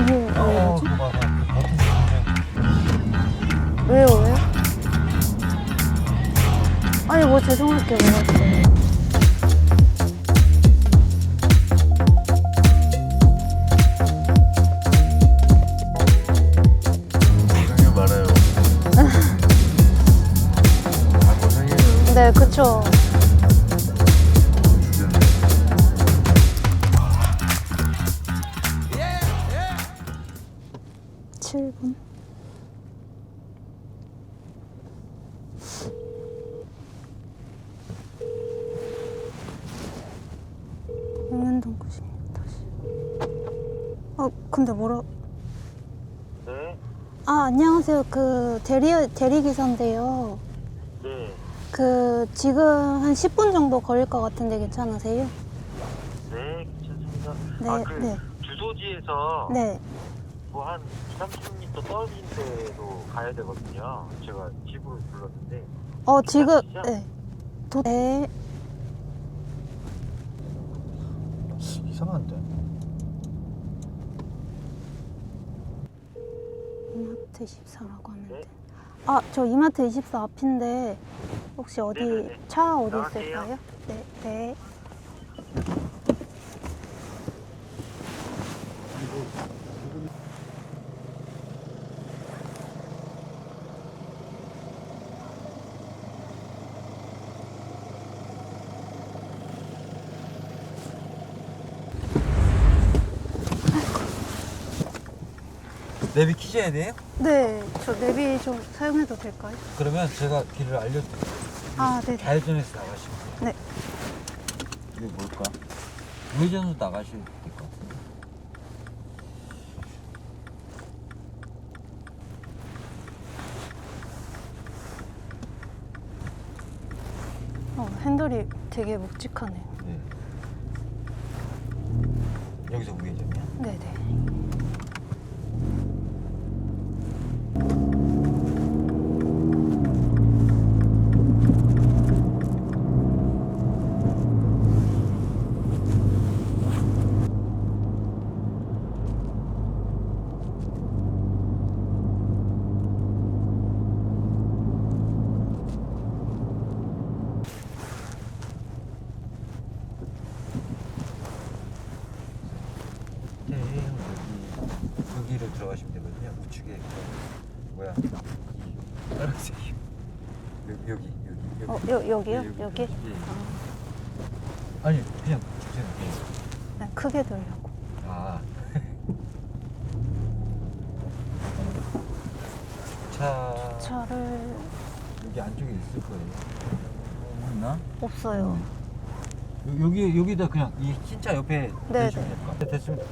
이게 왜 어? 그거. 그 버튼 굉장히 왜요, 왜요? 아니, 뭐 죄송할 게 뭐가 있어요. 굉장히 많아요. 아, 고생해요. 네, 그쵸. 칠분 용현동 96 다시. 어, 근데 뭐라? 네, 아, 안녕하세요. 그 대리 대리 기사인데요. 네, 그 지금 한 10분 정도 걸릴 것 같은데 괜찮으세요? 네, 괜찮습니다. 네, 아, 그 네. 주소지에서 네. 뭐 한 2, 30m 떨어진 데로 가야 되거든요. 제가 집으로 불렀는데. 어, 지금 괜찮으시죠? 네. 도 네. 이상한데. 이마트 24라고 하는데. 네. 아, 저 이마트 24 앞인데 혹시 어디 네네네. 차 어디 나갈게요. 있을까요? 네, 네. 내비 키셔야 돼요? 네, 저 내비 좀 사용해도 될까요? 그러면 제가 길을 알려드릴게요. 아, 네. 네. 좌회전해서 나가시면 돼요. 네. 이게 뭘까? 우회전으로 나가시면 될것 같은데. 어, 핸들이 되게 묵직하네요. 네. 여기서 우회전이야? 네, 네. 네, 여기 여기로 들어가시면 되거든요. 우측에 그 뭐야 이 파란색 여기 여기 여기 어, 여기. 여, 여기요? 네, 여기? 예. 아니 그냥 주세요. 예. 네, 크게 들려고. 아. 차 차를 여기 안쪽에 있을 거예요. 어, 있나? 없어요. 요- 여기 여기다 그냥 이 흰 차 옆에 네, 대시면 될것 같아요. 됐습니다.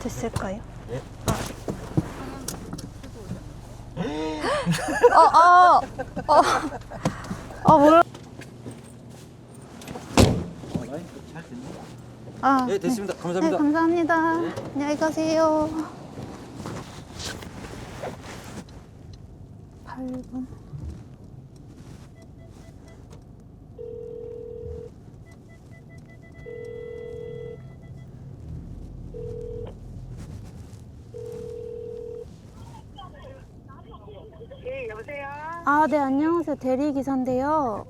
됐을까요? 예. 어, 어, 어, 어, 몰라. 잘 됐네. 아, 네, 됐습니다. 네, 감사합니다. 감사합니다. 네. 안녕히 가세요. 8분. 네, 여보세요? 아, 네, 안녕하세요. 대리기사인데요.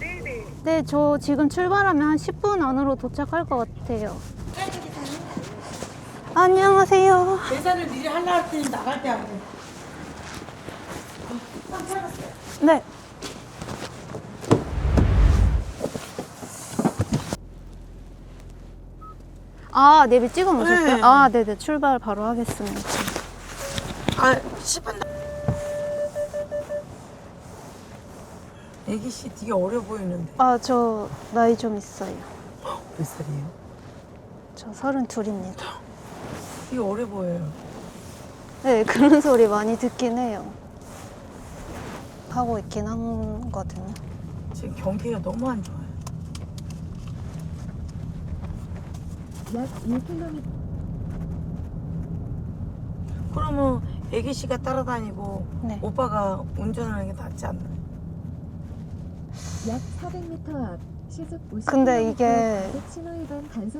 네네. 네, 저 지금 출발하면 한 10분 안으로 도착할 것 같아요. 안녕하세요. 계산을 미리 하려고 했더니 나갈 때 하고. 네. 아, 내비 찍어 놓으셨어요? 네. 아, 네네. 출발 바로 하겠습니다. 아, 10분. 애기 씨 되게 어려 보이는데. 아, 저 나이 좀 있어요. 몇 살이에요? 저 서른 둘입니다. 되게 어려 보여요. 네, 그런 소리 많이 듣긴 해요. 하고 있긴 하거든요. 지금 경기가 너무 안 좋아요. 그러면 애기 씨가 따라다니고 네. 오빠가 운전하는 게 낫지 않나요? 약 400m 앞 근데 이게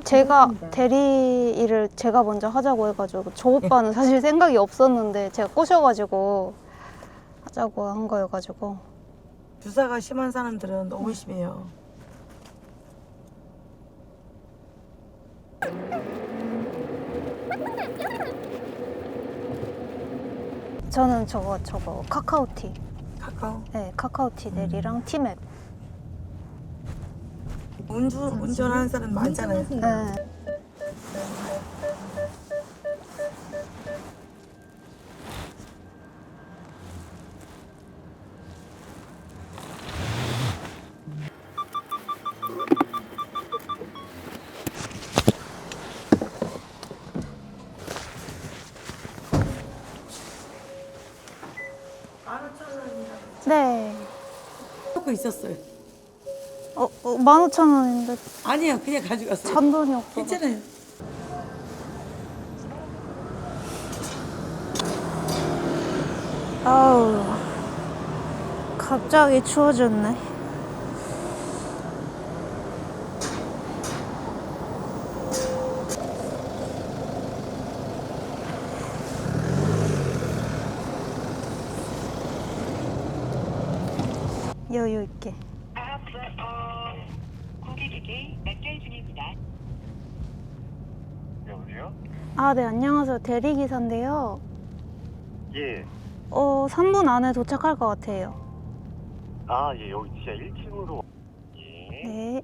제가 대리 일을 제가 먼저 하자고 해가지고 저 오빠는 사실 생각이 없었는데 제가 꼬셔가지고 하자고 한 거여가지고 주사가 심한 사람들은 너무 심해요. 저는 저거 저거 카카오티 카카오. 네 카카오티 대리랑 티맵 운전 운전하는 사람 많잖아요. 네. 네. 갖고 있었어요. 어, 어 15,000원인데 아니요, 그냥 가져갔어요. 잔돈이 없어. 괜찮아요. 아우 갑자기 추워졌네. 여유 있게. 연결 중입니다. 여보세요? 아, 네, 안녕하세요. 대리기사인데요. 예. 어, 3분 안에 도착할 것 같아요. 아, 예, 여기 진짜 1층으로. 예. 네.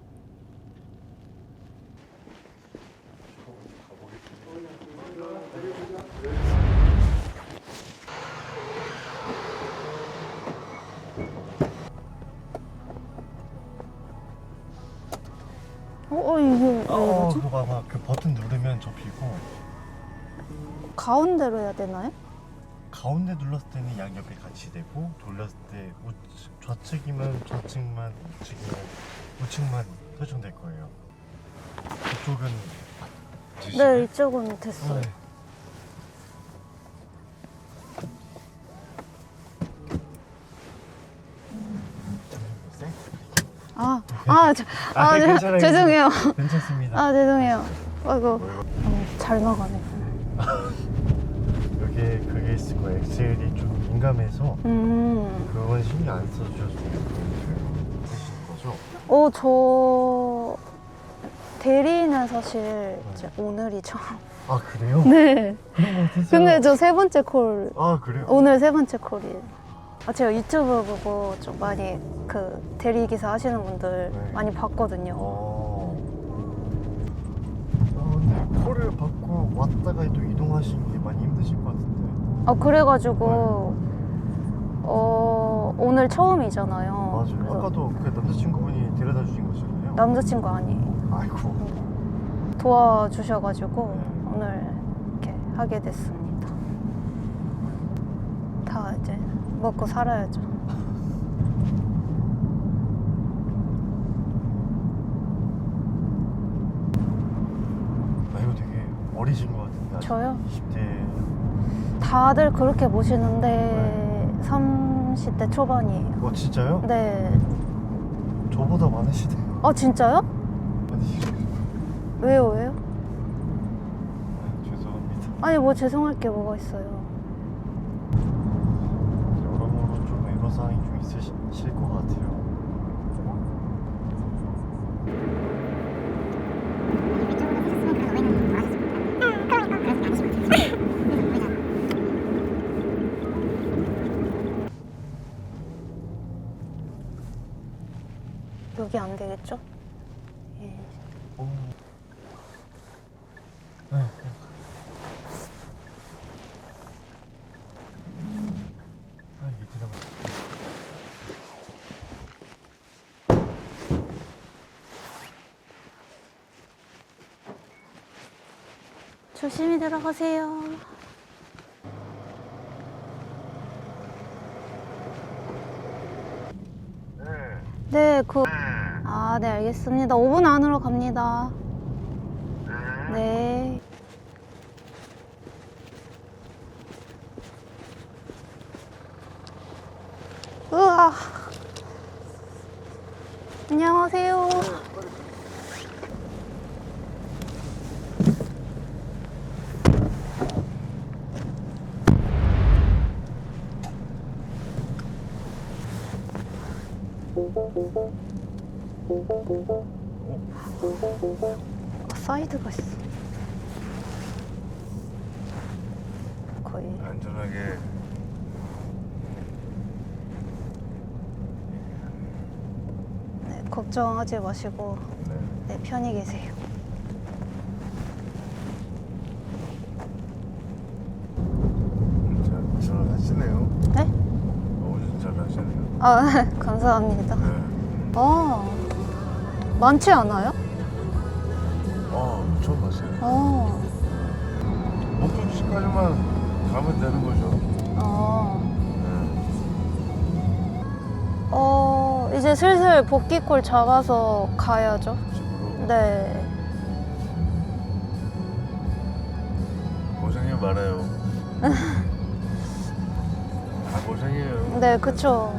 가운데로 해야 되나요? 가운데 눌렀을 때는 양옆에 같이 되고 돌렸을 때 우, 좌측이면 좌측만, 우측이면 우측만 설정될 거예요. 이쪽은 네, 되시나요? 이쪽은 됐어요. 네. 네. 아, 아, 저, 아, 네, 저- 괜찮아요. 죄송해요. 괜찮습니다. 아, 죄송해요. 아이고, 음, 잘 나가네. 거예요. 엑셀이 좀 민감해서 음, 그건 신경 안 써주셔도 되시는 거죠? 어, 저 대리는 사실 이제 오늘이 처음. 아 그래요? 네. 그런 거 같았어요. 근데 저 세 번째 콜 아 그래요? 오늘 세 번째 콜이에요. 아, 제가 유튜브 보고 좀 많이 그 대리 기사 하시는 분들 네. 많이 봤거든요. 어. 어, 근데 콜을 받고 왔다가 또 이동하시는 게 많이 힘드실 것 같은데. 아 그래가지고 어 오늘 처음이잖아요. 맞아요. 그래서 아까도 그 남자친구분이 데려다 주신 거잖아요. 남자친구 아니에요. 아이고. 도와주셔가지고 네. 오늘 이렇게 하게 됐습니다. 다 이제 먹고 살아야죠. 아 이거 되게 어리신 것 같은데. 아직 저요? 20대. 다들 그렇게 보시는데 30대 초반이에요. 어 진짜요? 네. 저보다 많으시네요. 아 진짜요? 아니 왜요 왜요? 죄송합니다. 아니 뭐 죄송할 게 뭐가 있어요. 여러모로 좀 애로사항이 좀 있으실 것 같아요. 여기 안 되겠죠? 예. 오. 네. 아, 이게 지나가. 조심히 들어가세요. 네. 네, 그, 네, 알겠습니다. 5분 안으로 갑니다. 네. 네. 우와. 안녕하세요. 아, 사이드가 있어. 거의. 안전하게 네, 걱정하지 마시고 네. 네, 편히 계세요. 잘, 잘 하시네요. 네? 너무 잘 하시네요. 아, 감사합니다. 네. 아, 많지 않아요? 어, 처음 봤어요. 어, 목적지까지만 가면 되는 거죠. 어, 네. 어, 이제 슬슬 복귀콜 잡아서 가야죠. 집으로 네. 고생이 많아요. 다 고생이에요. 네, 그쵸.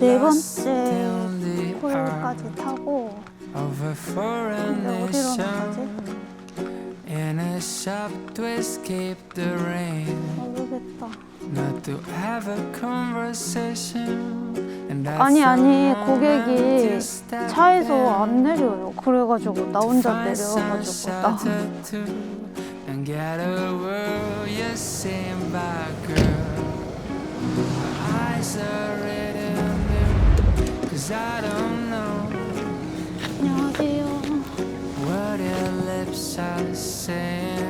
네 번째 콜까지 타고 근데 어디로 나가지? 모르겠다. 아니 아니 고객이 차에서 안 내려요. 그래가지고 나 혼자 내려가지고 나 Cause I don't know I know What your lips are saying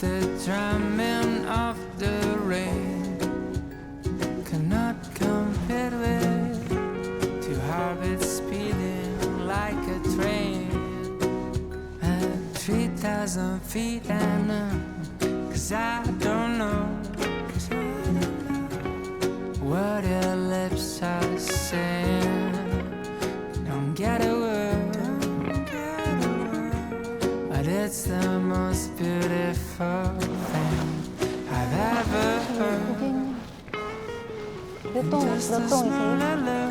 the drumming of the rain cannot compare with two heartbeats speeding like a train at 3,000 feet and uh, Cause I don't I don't know what your lips are saying. 몇 동, Just a 몇 small 동이세요? hello.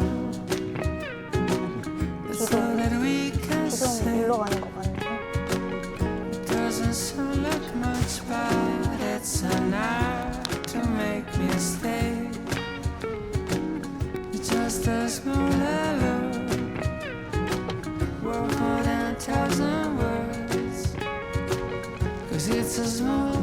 That's all that we can 지금 say. 일로 가는 거 같네요. Doesn't sound like much, but it's enough to make me stay. It's just a small hello, worth more than a thousand words. Cause it's a small